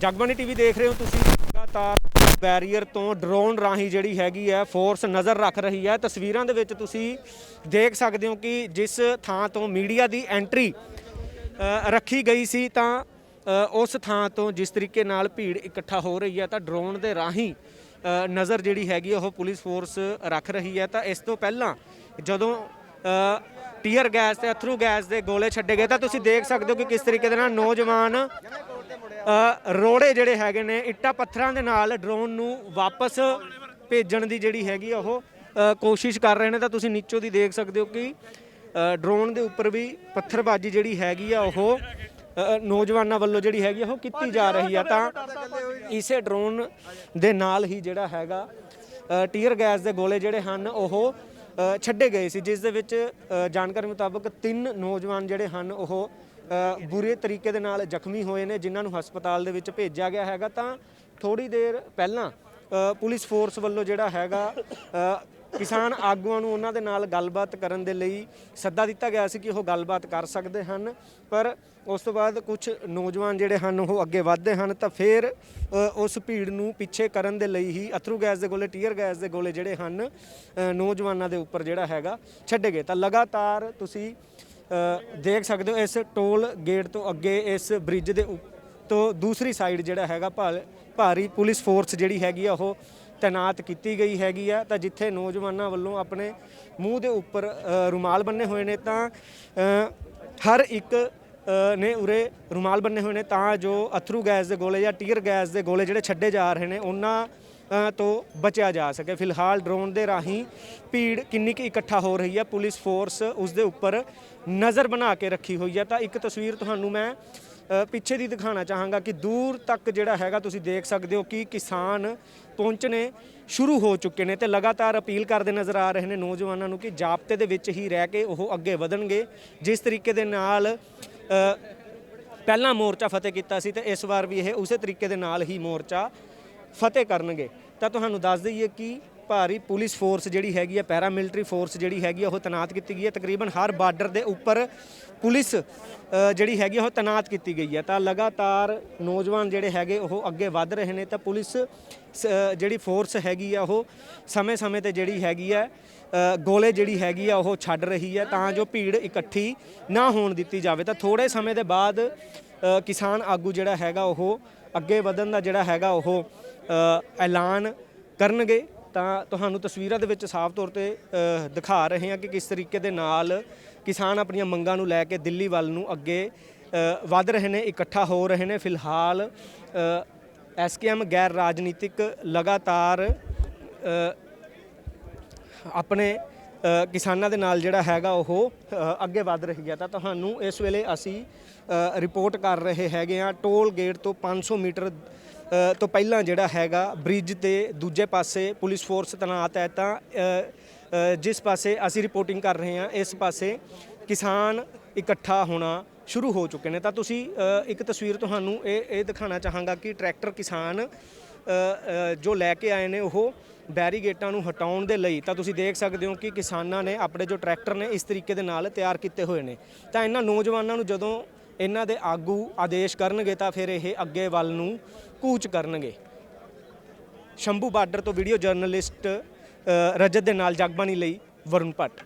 Jagbani TV ਦੇਖ ਰਹੇ ਹੋ ਤੁਸੀਂ। ਲਗਾਤਾਰ ਬੈਰੀਅਰ ਤੋਂ ਡਰੋਨ ਰਾਹੀਂ ਜਿਹੜੀ ਹੈਗੀ ਹੈ ਫੋਰਸ ਨਜ਼ਰ ਰੱਖ ਰਹੀ ਹੈ। ਤਸਵੀਰਾਂ ਦੇ ਵਿੱਚ ਤੁਸੀਂ ਦੇਖ ਸਕਦੇ ਹੋ ਕਿ ਜਿਸ ਥਾਂ ਤੋਂ ਮੀਡੀਆ ਦੀ ਐਂਟਰੀ ਰੱਖੀ ਗਈ ਸੀ, ਤਾਂ ਉਸ ਥਾਂ ਤੋਂ ਜਿਸ ਤਰੀਕੇ ਨਾਲ ਭੀੜ ਇਕੱਠਾ ਹੋ ਰਹੀ ਹੈ, ਤਾਂ ਡਰੋਨ ਦੇ ਰਾਹੀਂ ਨਜ਼ਰ ਜਿਹੜੀ ਹੈਗੀ ਹੈ, ਉਹ ਪੁਲਿਸ ਫੋਰਸ ਰੱਖ ਰਹੀ ਹੈ। ਤਾਂ ਇਸ ਤੋਂ ਪਹਿਲਾਂ ਜਦੋਂ ਟੀਅਰ ਗੈਸ ਤੇ ਅਥਰੂ ਗੈਸ ਦੇ ਗੋਲੇ ਛੱਡੇ ਗਏ, ਤਾਂ ਤੁਸੀਂ ਦੇਖ ਸਕਦੇ ਹੋ ਕਿ ਕਿਸ ਤਰੀਕੇ ਦੇ ਨਾਲ ਨੌਜਵਾਨ ਰੋੜੇ ਜਿਹੜੇ ਹੈਗੇ ਨੇ, ਇੱਟਾਂ ਪੱਥਰਾਂ ਦੇ ਨਾਲ ਡਰੋਨ ਨੂੰ ਵਾਪਸ ਭੇਜਣ ਦੀ ਜਿਹੜੀ ਹੈਗੀ ਆ ਉਹ ਕੋਸ਼ਿਸ਼ ਕਰ ਰਹੇ ਨੇ। ਤਾਂ ਤੁਸੀਂ ਨੀਚੋਂ ਦੀ ਦੇਖ ਸਕਦੇ ਹੋ ਕਿ ਡਰੋਨ ਦੇ ਉੱਪਰ ਵੀ ਪੱਥਰਬਾਜ਼ੀ ਜਿਹੜੀ ਹੈਗੀ ਆ ਉਹ ਨੌਜਵਾਨਾਂ ਵੱਲੋਂ ਜਿਹੜੀ ਹੈਗੀ ਆ ਉਹ ਕੀਤੀ ਜਾ ਰਹੀ ਆ। ਤਾਂ ਇਸੇ ਡਰੋਨ ਦੇ ਨਾਲ ਹੀ ਜਿਹੜਾ ਹੈਗਾ ਟੀਅਰ ਗੈਸ ਦੇ ਗੋਲੇ ਜਿਹੜੇ ਹਨ, ਉਹ ਛੱਡੇ ਗਏ ਸੀ, ਜਿਸ ਦੇ ਵਿੱਚ ਜਾਣਕਾਰੀ ਮੁਤਾਬਕ ਤਿੰਨ ਨੌਜਵਾਨ ਜਿਹੜੇ ਹਨ, ਉਹ ਬੁਰੇ ਤਰੀਕੇ ਦੇ ਨਾਲ ਜ਼ਖਮੀ ਹੋਏ ਨੇ, ਜਿਨ੍ਹਾਂ ਨੂੰ ਹਸਪਤਾਲ ਦੇ ਵਿੱਚ ਭੇਜਿਆ ਗਿਆ ਹੈਗਾ, ਤਾਂ ਥੋੜੀ ਦੇਰ ਪਹਿਲਾਂ ਪੁਲਿਸ ਫੋਰਸ ਵੱਲੋਂ ਜਿਹੜਾ ਹੈਗਾ ਕਿਸਾਨ ਆਗੂਆਂ ਨੂੰ ਉਹਨਾਂ ਦੇ ਨਾਲ ਗੱਲਬਾਤ ਕਰਨ ਦੇ ਲਈ ਸੱਦਾ ਦਿੱਤਾ ਗਿਆ ਸੀ ਕਿ ਉਹ ਗੱਲਬਾਤ ਕਰ ਸਕਦੇ ਹਨ, ਪਰ ਉਸ ਤੋਂ ਬਾਅਦ ਕੁਝ ਨੌਜਵਾਨ ਜਿਹੜੇ ਹਨ, ਉਹ ਅੱਗੇ ਵਧਦੇ ਹਨ, ਤਾਂ ਫਿਰ ਉਸ ਭੀੜ ਨੂੰ ਪਿੱਛੇ ਕਰਨ ਦੇ ਲਈ ਹੀ ਅਥਰੂ ਗੈਸ ਦੇ ਗੋਲੇ, ਟੀਅਰ ਗੈਸ ਦੇ ਗੋਲੇ ਜਿਹੜੇ ਹਨ ਨੌਜਵਾਨਾਂ ਦੇ ਉੱਪਰ ਜਿਹੜਾ ਹੈਗਾ, ਛੱਡੇ ਗਏ। ਤਾਂ ਲਗਾਤਾਰ ਤੁਸੀਂ ਦੇਖ ਸਕਦੇ ਹੋ ਇਸ ਟੋਲ ਗੇਟ ਤੋਂ ਅੱਗੇ ਇਸ ਬ੍ਰਿਜ ਦੇ ਉੱਪ- ਤੋਂ ਦੂਸਰੀ ਸਾਈਡ ਜਿਹੜਾ ਹੈਗਾ ਭਾ- ਭਾਰੀ ਪੁਲਿਸ ਫੋਰਸ ਜਿਹੜੀ ਹੈਗੀ ਆ, ਉਹ ਤਾਇਨਾਤ ਕੀਤੀ ਗਈ ਹੈਗੀ ਆ। ਤਾਂ ਜਿੱਥੇ ਨੌਜਵਾਨਾਂ ਵੱਲੋਂ ਆਪਣੇ ਮੂੰਹ ਦੇ ਉੱਪਰ ਰੁਮਾਲ ਬੰਨੇ ਹੋਏ ਨੇ, ਤਾਂ ਹਰ ਇੱਕ ਨੇ ਉਰੇ ਰੁਮਾਲ ਬੰਨੇ ਹੋਏ ਨੇ, ਤਾਂ ਜੋ ਅਥਰੂ ਗੈਸ ਦੇ ਗੋਲੇ ਜਾਂ ਟੀਅਰ ਗੈਸ ਦੇ ਗੋਲੇ ਜਿਹੜੇ ਛੱਡੇ ਜਾ ਰਹੇ ਨੇ, ਉਹਨਾਂ ਤੋਂ ਬਚਿਆ ਜਾ ਸਕੇ। ਫਿਲਹਾਲ ਡਰੋਨ ਦੇ ਰਾਹੀਂ ਭੀੜ ਕਿੰਨੀ ਕੁ ਇਕੱਠਾ ਹੋ ਰਹੀ ਹੈ। ਪੁਲਿਸ ਫੋਰਸ ਉਸ ਦੇ ਉੱਪਰ ਨਜ਼ਰ ਬਣਾ ਕੇ ਰੱਖੀ ਹੋਈ ਹੈ। ਤਾਂ ਇੱਕ ਤਸਵੀਰ ਤੁਹਾਨੂੰ ਮੈਂ ਪਿੱਛੇ ਦੀ ਦਿਖਾਉਣਾ ਚਾਹਾਂਗਾ ਕਿ ਦੂਰ ਤੱਕ ਜਿਹੜਾ ਹੈਗਾ ਤੁਸੀਂ ਦੇਖ ਸਕਦੇ ਹੋ ਕਿ ਕਿਸਾਨ ਪਹੁੰਚਣੇ ਸ਼ੁਰੂ ਹੋ ਚੁੱਕੇ ਨੇ ਤੇ ਲਗਾਤਾਰ ਅਪੀਲ ਕਰਦੇ ਨਜ਼ਰ ਆ ਰਹੇ ਨੇ ਨੌਜਵਾਨਾਂ ਨੂੰ ਕਿ ਜਾਬਤੇ ਦੇ ਵਿੱਚ ਹੀ ਰਹਿ ਕੇ ਉਹ ਅੱਗੇ ਵਧਣਗੇ। ਜਿਸ ਤਰੀਕੇ ਦੇ ਨਾਲ ਅ, ਪਹਿਲਾਂ ਮੋਰਚਾ ਫਤਿਹ ਕੀਤਾ ਸੀ ਤੇ ਇਸ ਵਾਰ ਵੀ ਇਹ ਉਸੇ ਤਰੀਕੇ ਦੇ ਨਾਲ ਹੀ ਮੋਰਚਾ ਫਤਿਹ ਕਰਨਗੇ, ਤਾਂ ਤੁਹਾਨੂੰ ਦੱਸ ਦਈਏ ਕਿ ਭਾਰੀ ਪੁਲਿਸ ਫੋਰਸ ਜਿਹੜੀ ਹੈਗੀ ਹੈ ਪੈਰਾ ਮਿਲਟਰੀ ਫੋਰਸ ਜਿਹੜੀ ਹੈਗੀ ਹੈ ਉਹ ਤੈਨਾਤ ਕੀਤੀ ਗਈ ਹੈ ਤਕਰੀਬਨ ਹਰ ਬਾਰਡਰ ਦੇ ਉੱਪਰ ਪੁਲਿਸ ਜਿਹੜੀ ਹੈਗੀ ਹੈ ਉਹ ਤੈਨਾਤ ਕੀਤੀ ਗਈ ਹੈ ਤਾਂ ਲਗਾਤਾਰ ਨੌਜਵਾਨ ਜਿਹੜੇ ਹੈਗੇ, ਉਹ ਅੱਗੇ ਵੱਧ ਰਹੇ ਨੇ। ਤਾਂ ਪੁਲਿਸ, ਸ- ਜਿਹੜੀ ਫੋਰਸ ਹੈਗੀ ਆ, ਉਹ ਸਮੇਂ-ਸਮੇਂ ਤੇ ਜਿਹੜੀ ਹੈਗੀ ਹੈ ਗੋਲੇ ਜਿਹੜੀ ਹੈਗੀ ਆ, ਉਹ ਛੱਡ ਰਹੀ ਹੈ ਤਾਂ ਜੋ ਭੀੜ ਇਕੱਠੀ ਨਾ ਹੋਣ ਦਿੱਤੀ ਜਾਵੇ। ਤਾਂ ਥੋੜੇ ਸਮੇਂ ਦੇ ਬਾਅਦ ਕਿਸਾਨ ਆਗੂ ਜਿਹੜਾ ਹੈਗਾ, ਉਹ ਅੱਗੇ ਵਧਣ ਦਾ ਜਿਹੜਾ ਹੈਗਾ ਉਹ ਐਲਾਨ ਕਰਨਗੇ ਤਾਂ ਤੁਹਾਨੂੰ ਤਸਵੀਰਾਂ ਦੇ ਵਿੱਚ ਸਾਫ਼ ਤੌਰ ਤੇ ਦਿਖਾ ਰਹੇ ਹਾਂ ਕਿ ਕਿਸ ਤਰੀਕੇ ਦੇ ਨਾਲ ਕਿਸਾਨ ਆਪਣੀਆਂ ਮੰਗਾਂ ਨੂੰ ਲੈ ਕੇ ਦਿੱਲੀ ਵੱਲ ਨੂੰ ਅੱਗੇ ਅ, ਵਧ ਰਹੇ ਨੇ ਇਕੱਠਾ ਹੋ ਰਹੇ ਨੇ। ਫਿਲਹਾਲ ਐਸਕੇਐਮ ਗੈਰ ਰਾਜਨੀਤਿਕ ਲਗਾਤਾਰ ਆਪਣੇ ਕਿਸਾਨਾਂ ਦੇ ਨਾਲ ਜਿਹੜਾ ਹੈਗਾ ਉਹ ਅੱਗੇ ਵੱਧ ਰਹੀ ਹੈ। ਤਾਂ ਤੁਹਾਨੂੰ ਇਸ ਵੇਲੇ ਅਸੀਂ ਰਿਪੋਰਟ ਕਰ ਰਹੇ ਹੈਗੇ ਆ ਟੋਲ ਗੇਟ ਤੋਂ 500 ਮੀਟਰ ਤੋਂ ਪਹਿਲਾਂ ਜਿਹੜਾ ਹੈਗਾ ਬ੍ਰਿਜ ਤੇ ਦੂਜੇ ਪਾਸੇ ਪੁਲਿਸ ਫੋਰਸ ਤੈਨਾਤ ਹੈ ਤਾਂ ਜਿਸ ਪਾਸੇ ਅਸੀਂ ਰਿਪੋਰਟਿੰਗ ਕਰ ਰਹੇ ਹਾਂ, ਇਸ ਪਾਸੇ ਕਿਸਾਨ ਇਕੱਠਾ ਹੋਣਾ ਸ਼ੁਰੂ ਹੋ ਚੁੱਕੇ ਨੇ। ਤਾਂ ਤੁਸੀਂ ਇੱਕ ਤਸਵੀਰ ਤੁਹਾਨੂੰ ਇਹ ਇਹ ਦਿਖਾਉਣਾ ਚਾਹਾਂਗਾ ਕਿ ਟਰੈਕਟਰ ਕਿਸਾਨ ਜੋ ਲੈ ਕੇ ਆਏ ਨੇ ਉਹ ਬੈਰੀਗੇਟਾਂ ਨੂੰ ਹਟਾਉਣ ਦੇ ਲਈ। ਤਾਂ ਤੁਸੀਂ ਦੇਖ ਸਕਦੇ ਹੋ ਕਿ ਕਿਸਾਨਾਂ ਨੇ ਆਪਣੇ ਜੋ ਟਰੈਕਟਰ ਨੇ, ਇਸ ਤਰੀਕੇ ਦੇ ਨਾਲ ਤਿਆਰ ਕੀਤੇ ਹੋਏ ਨੇ। ਤਾਂ ਇਹਨਾਂ ਨੌਜਵਾਨਾਂ ਨੂੰ ਜਦੋਂ ਇਹਨਾਂ ਦੇ ਆਗੂ ਆਦੇਸ਼ ਕਰਨਗੇ, ਤਾਂ ਫਿਰ ਇਹ ਅੱਗੇ ਵੱਲ ਨੂੰ ਕੂਚ ਕਰਨਗੇ। ਸ਼ੰਭੂ ਬਾਰਡਰ ਤੋਂ ਵੀਡੀਓ ਜਰਨਲਿਸਟ ਰਜਤ ਦੇ ਨਾਲ ਜਗਬਾਣੀ ਲਈ ਵਰੁਣ ਭੱਟ।